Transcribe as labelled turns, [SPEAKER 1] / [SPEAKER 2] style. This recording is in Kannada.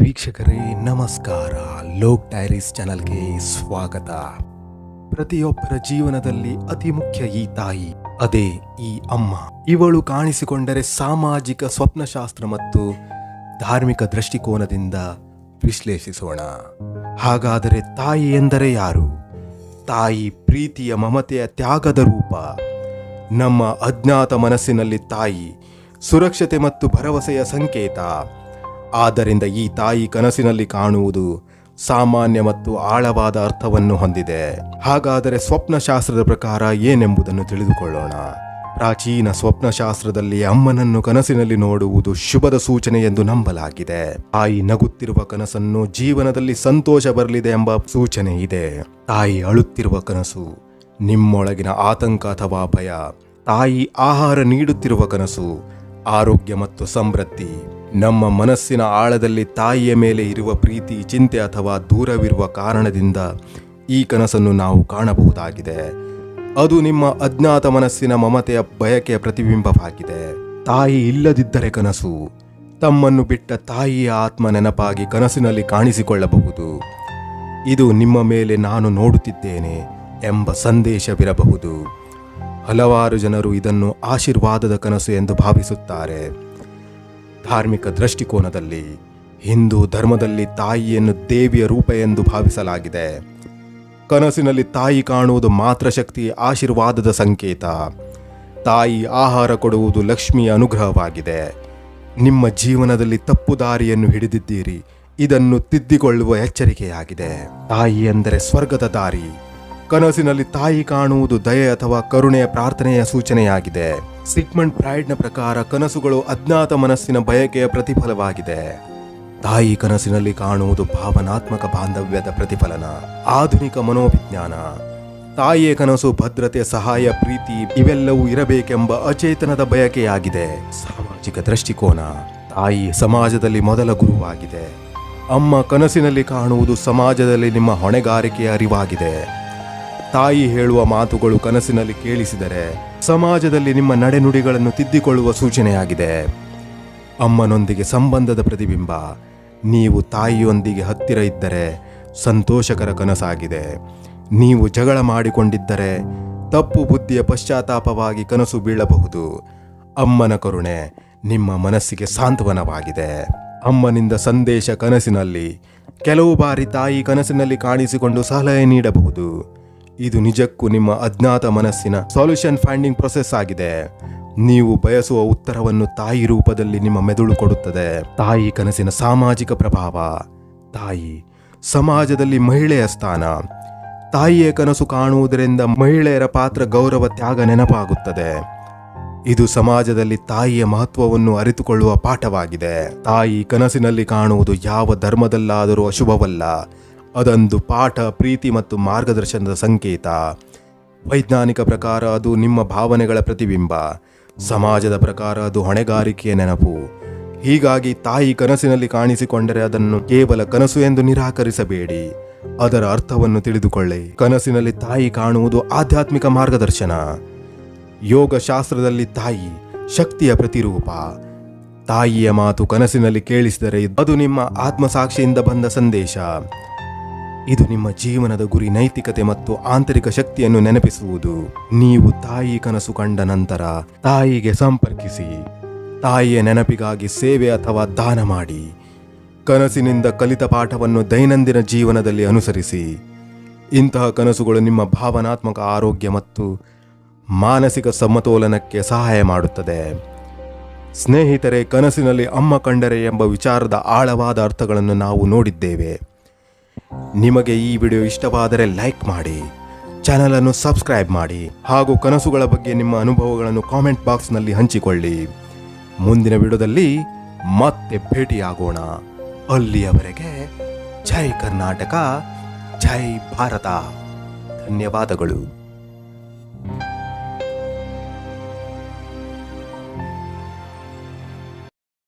[SPEAKER 1] ವೀಕ್ಷಕರೇ, ನಮಸ್ಕಾರ. ಲೋಕ್ ಡೈರೀಸ್ ಚಾನಲ್ಗೆ ಸ್ವಾಗತ. ಪ್ರತಿಯೊಬ್ಬರ ಜೀವನದಲ್ಲಿ ಅತಿ ಮುಖ್ಯ ಈ ತಾಯಿ, ಅದೇ ಈ ಅಮ್ಮ. ಇವಳು ಕಾಣಿಸಿಕೊಂಡರೆ ಸಾಮಾಜಿಕ ಸ್ವಪ್ನಶಾಸ್ತ್ರ ಮತ್ತು ಧಾರ್ಮಿಕ ದೃಷ್ಟಿಕೋನದಿಂದ ವಿಶ್ಲೇಷಿಸೋಣ. ಹಾಗಾದರೆ ತಾಯಿ ಎಂದರೆ ಯಾರು? ತಾಯಿ ಪ್ರೀತಿಯ ಮಮತೆಯ ತ್ಯಾಗದ ರೂಪ. ನಮ್ಮ ಅಜ್ಞಾತ ಮನಸ್ಸಿನಲ್ಲಿ ತಾಯಿ ಸುರಕ್ಷತೆ ಮತ್ತು ಭರವಸೆಯ ಸಂಕೇತ. ಆದ್ದರಿಂದ ಈ ತಾಯಿ ಕನಸಿನಲ್ಲಿ ಕಾಣುವುದು ಸಾಮಾನ್ಯ ಮತ್ತು ಆಳವಾದ ಅರ್ಥವನ್ನು ಹೊಂದಿದೆ. ಹಾಗಾದರೆ ಸ್ವಪ್ನಶಾಸ್ತ್ರದ ಪ್ರಕಾರ ಏನೆಂಬುದನ್ನು ತಿಳಿದುಕೊಳ್ಳೋಣ. ಪ್ರಾಚೀನ ಸ್ವಪ್ನಶಾಸ್ತ್ರದಲ್ಲಿ ಅಮ್ಮನನ್ನು ಕನಸಿನಲ್ಲಿ ನೋಡುವುದು ಶುಭದ ಸೂಚನೆ ಎಂದು ನಂಬಲಾಗಿದೆ. ತಾಯಿ ನಗುತ್ತಿರುವ ಕನಸನ್ನು ಜೀವನದಲ್ಲಿ ಸಂತೋಷ ಬರಲಿದೆ ಎಂಬ ಸೂಚನೆ ಇದೆ. ತಾಯಿ ಅಳುತ್ತಿರುವ ಕನಸು, ನಿಮ್ಮೊಳಗಿನ ಆತಂಕ ಅಥವಾ ಭಯ, ತಾಯಿ ಆಹಾರ ನೀಡುತ್ತಿರುವ ಕನಸು, ಆರೋಗ್ಯ ಮತ್ತು ಸಮೃದ್ಧಿ. ನಮ್ಮ ಮನಸ್ಸಿನ ಆಳದಲ್ಲಿ ತಾಯಿಯ ಮೇಲೆ ಇರುವ ಪ್ರೀತಿ, ಚಿಂತೆ ಅಥವಾ ದೂರವಿರುವ ಕಾರಣದಿಂದ ಈ ಕನಸನ್ನು ನಾವು ಕಾಣಬಹುದಾಗಿದೆ. ಅದು ನಿಮ್ಮ ಅಜ್ಞಾತ ಮನಸ್ಸಿನ ಮಮತೆಯ ಬಯಕೆಯ ಪ್ರತಿಬಿಂಬವಾಗಿದೆ. ತಾಯಿ ಇಲ್ಲದಿದ್ದರೆ ಕನಸು, ತಮ್ಮನ್ನು ಬಿಟ್ಟ ತಾಯಿಯ ಆತ್ಮ ನೆನಪಾಗಿ ಕನಸಿನಲ್ಲಿ ಕಾಣಿಸಿಕೊಳ್ಳಬಹುದು. ಇದು ನಿಮ್ಮ ಮೇಲೆ ನಾನು ನೋಡುತ್ತಿದ್ದೇನೆ ಎಂಬ ಸಂದೇಶವಿರಬಹುದು. ಹಲವಾರು ಜನರು ಇದನ್ನು ಆಶೀರ್ವಾದದ ಕನಸು ಎಂದು ಭಾವಿಸುತ್ತಾರೆ. ಧಾರ್ಮಿಕ ದೃಷ್ಟಿಕೋನದಲ್ಲಿ ಹಿಂದೂ ಧರ್ಮದಲ್ಲಿ ತಾಯಿಯನ್ನು ದೇವಿಯ ರೂಪ ಎಂದು ಭಾವಿಸಲಾಗಿದೆ. ಕನಸಿನಲ್ಲಿ ತಾಯಿ ಕಾಣುವುದು ಮಾತ್ರ ಶಕ್ತಿ ಆಶೀರ್ವಾದದ ಸಂಕೇತ. ತಾಯಿ ಆಹಾರ ಕೊಡುವುದು ಲಕ್ಷ್ಮಿಯ ಅನುಗ್ರಹವಾಗಿದೆ. ನಿಮ್ಮ ಜೀವನದಲ್ಲಿ ತಪ್ಪು ದಾರಿಯನ್ನು ಹಿಡಿದಿದ್ದೀರಿ. ಇದನ್ನು ತಿದ್ದಿಕೊಳ್ಳುವ ಎಚ್ಚರಿಕೆಯಾಗಿದೆ. ತಾಯಿ ಎಂದರೆ ಸ್ವರ್ಗದ ದಾರಿ. ಕನಸಿನಲ್ಲಿ ತಾಯಿ ಕಾಣುವುದು ದಯೆ ಅಥವಾ ಕರುಣೆಯ ಪ್ರಾರ್ಥನೆಯ ಸೂಚನೆಯಾಗಿದೆ. ಸಿಗ್ಮಂಡ್ ಫ್ರಾಯ್ಡ್ನ ಪ್ರಕಾರ ಕನಸುಗಳು ಅಜ್ಞಾತ ಮನಸ್ಸಿನ ಬಯಕೆಯ ಪ್ರತಿಫಲವಾಗಿದೆ. ತಾಯಿ ಕನಸಿನಲ್ಲಿ ಕಾಣುವುದು ಭಾವನಾತ್ಮಕ ಬಾಂಧವ್ಯದ ಪ್ರತಿಫಲನ, ಆಧುನಿಕ ಮನೋವಿಜ್ಞಾನ. ತಾಯಿಯ ಕನಸು ಭದ್ರತೆ, ಸಹಾಯ, ಪ್ರೀತಿ ಇವೆಲ್ಲವೂ ಇರಬೇಕೆಂಬ ಅಚೇತನದ ಬಯಕೆಯಾಗಿದೆ. ಸಾಮಾಜಿಕ ದೃಷ್ಟಿಕೋನ ತಾಯಿ ಸಮಾಜದಲ್ಲಿ ಮೊದಲ ಗುರುವಾಗಿದೆ. ಅಮ್ಮ ಕನಸಿನಲ್ಲಿ ಕಾಣುವುದು ಸಮಾಜದಲ್ಲಿ ನಿಮ್ಮ ಹೊಣೆಗಾರಿಕೆಯ ಅರಿವಾಗಿದೆ. ತಾಯಿ ಹೇಳುವ ಮಾತುಗಳು ಕನಸಿನಲ್ಲಿ ಕೇಳಿಸಿದರೆ ಸಮಾಜದಲ್ಲಿ ನಿಮ್ಮ ನಡೆನುಡಿಗಳನ್ನು ತಿದ್ದಿಕೊಳ್ಳುವ ಸೂಚನೆಯಾಗಿದೆ. ಅಮ್ಮನೊಂದಿಗೆ ಸಂಬಂಧದ ಪ್ರತಿಬಿಂಬ, ನೀವು ತಾಯಿಯೊಂದಿಗೆ ಹತ್ತಿರ ಇದ್ದರೆ ಸಂತೋಷಕರ ಕನಸಾಗಿದೆ. ನೀವು ಜಗಳ ಮಾಡಿಕೊಂಡಿದ್ದರೆ ತಪ್ಪು ಬುದ್ಧಿಯ ಪಶ್ಚಾತ್ತಾಪವಾಗಿ ಕನಸು ಬೀಳಬಹುದು. ಅಮ್ಮನ ಕರುಣೆ ನಿಮ್ಮ ಮನಸ್ಸಿಗೆ ಸಾಂತ್ವನವಾಗಿದೆ. ಅಮ್ಮನಿಂದ ಸಂದೇಶ ಕನಸಿನಲ್ಲಿ, ಕೆಲವು ಬಾರಿ ತಾಯಿ ಕನಸಿನಲ್ಲಿ ಕಾಣಿಸಿಕೊಂಡು ಸಲಹೆ ನೀಡಬಹುದು. ಇದು ನಿಜಕ್ಕೂ ನಿಮ್ಮ ಅಜ್ಞಾತ ಮನಸ್ಸಿನ ಸೊಲ್ಯೂಷನ್ ಫೈಂಡಿಂಗ್ ಪ್ರೊಸೆಸ್ ಆಗಿದೆ. ನೀವು ಬಯಸುವ ಉತ್ತರವನ್ನು ತಾಯಿ ರೂಪದಲ್ಲಿ ನಿಮ್ಮ ಮೆದುಳು ಕೊಡುತ್ತದೆ. ತಾಯಿ ಕನಸಿನ ಸಾಮಾಜಿಕ ಪ್ರಭಾವ. ತಾಯಿ, ಸಮಾಜದಲ್ಲಿ ಮಹಿಳೆಯ ಸ್ಥಾನ. ತಾಯಿಯ ಕನಸು ಕಾಣುವುದರಿಂದ ಮಹಿಳೆಯರ ಪಾತ್ರ ಗೌರವ ತ್ಯಾಗ ನೆನಪಾಗುತ್ತದೆ. ಇದು ಸಮಾಜದಲ್ಲಿ ತಾಯಿಯ ಮಹತ್ವವನ್ನು ಅರಿತುಕೊಳ್ಳುವ ಪಾಠವಾಗಿದೆ. ತಾಯಿ ಕನಸಿನಲ್ಲಿ ಕಾಣುವುದು ಯಾವ ಧರ್ಮದಲ್ಲಾದರೂ ಅಶುಭವಲ್ಲ. ಅದೊಂದು ಪಾಠ, ಪ್ರೀತಿ ಮತ್ತು ಮಾರ್ಗದರ್ಶನದ ಸಂಕೇತ. ವೈಜ್ಞಾನಿಕ ಪ್ರಕಾರ ಅದು ನಿಮ್ಮ ಭಾವನೆಗಳ ಪ್ರತಿಬಿಂಬ. ಸಮಾಜದ ಪ್ರಕಾರ ಅದು ಹೊಣೆಗಾರಿಕೆಯ ನೆನಪು. ಹೀಗಾಗಿ ತಾಯಿ ಕನಸಿನಲ್ಲಿ ಕಾಣಿಸಿಕೊಂಡರೆ ಅದನ್ನು ಕೇವಲ ಕನಸು ಎಂದು ನಿರಾಕರಿಸಬೇಡಿ. ಅದರ ಅರ್ಥವನ್ನು ತಿಳಿದುಕೊಳ್ಳಿ. ಕನಸಿನಲ್ಲಿ ತಾಯಿ ಕಾಣುವುದು ಆಧ್ಯಾತ್ಮಿಕ ಮಾರ್ಗದರ್ಶನ. ಯೋಗ ಶಾಸ್ತ್ರದಲ್ಲಿ ತಾಯಿ ಶಕ್ತಿಯ ಪ್ರತಿರೂಪ. ತಾಯಿಯ ಮಾತು ಕನಸಿನಲ್ಲಿ ಕೇಳಿಸಿದರೆ ಅದು ನಿಮ್ಮ ಆತ್ಮಸಾಕ್ಷಿಯಿಂದ ಬಂದ ಸಂದೇಶ. ಇದು ನಿಮ್ಮ ಜೀವನದ ಗುರಿ ನೈತಿಕತೆ ಮತ್ತು ಆಂತರಿಕ ಶಕ್ತಿಯನ್ನು ನೆನಪಿಸುವುದು. ನೀವು ತಾಯಿ ಕನಸು ಕಂಡ ನಂತರ ತಾಯಿಗೆ ಸಂಪರ್ಕಿಸಿ. ತಾಯಿಯ ನೆನಪಿಗಾಗಿ ಸೇವೆ ಅಥವಾ ದಾನ ಮಾಡಿ. ಕನಸಿನಿಂದ ಕಲಿತ ಪಾಠವನ್ನು ದೈನಂದಿನ ಜೀವನದಲ್ಲಿ ಅನುಸರಿಸಿ. ಇಂತಹ ಕನಸುಗಳು ನಿಮ್ಮ ಭಾವನಾತ್ಮಕ ಆರೋಗ್ಯ ಮತ್ತು ಮಾನಸಿಕ ಸಮತೋಲನಕ್ಕೆ ಸಹಾಯ ಮಾಡುತ್ತದೆ. ಸ್ನೇಹಿತರೆ, ಕನಸಿನಲ್ಲಿ ಅಮ್ಮ ಕಂಡರೆ ಎಂಬ ವಿಚಾರದ ಆಳವಾದ ಅರ್ಥಗಳನ್ನು ನಾವು ನೋಡಿದ್ದೇವೆ. ನಿಮಗೆ ಈ ವಿಡಿಯೋ ಇಷ್ಟವಾದರೆ ಲೈಕ್ ಮಾಡಿ, ಚಾನಲನ್ನು ಸಬ್ಸ್ಕ್ರೈಬ್ ಮಾಡಿ ಹಾಗೂ ಕನಸುಗಳ ಬಗ್ಗೆ ನಿಮ್ಮ ಅನುಭವಗಳನ್ನು ಕಾಮೆಂಟ್ ಬಾಕ್ಸ್ನಲ್ಲಿ ಹಂಚಿಕೊಳ್ಳಿ. ಮುಂದಿನ ವಿಡಿಯೋದಲ್ಲಿ ಮತ್ತೆ ಭೇಟಿಯಾಗೋಣ. ಅಲ್ಲಿಯವರೆಗೆ ಜೈ ಕರ್ನಾಟಕ, ಜೈ ಭಾರತ. ಧನ್ಯವಾದಗಳು.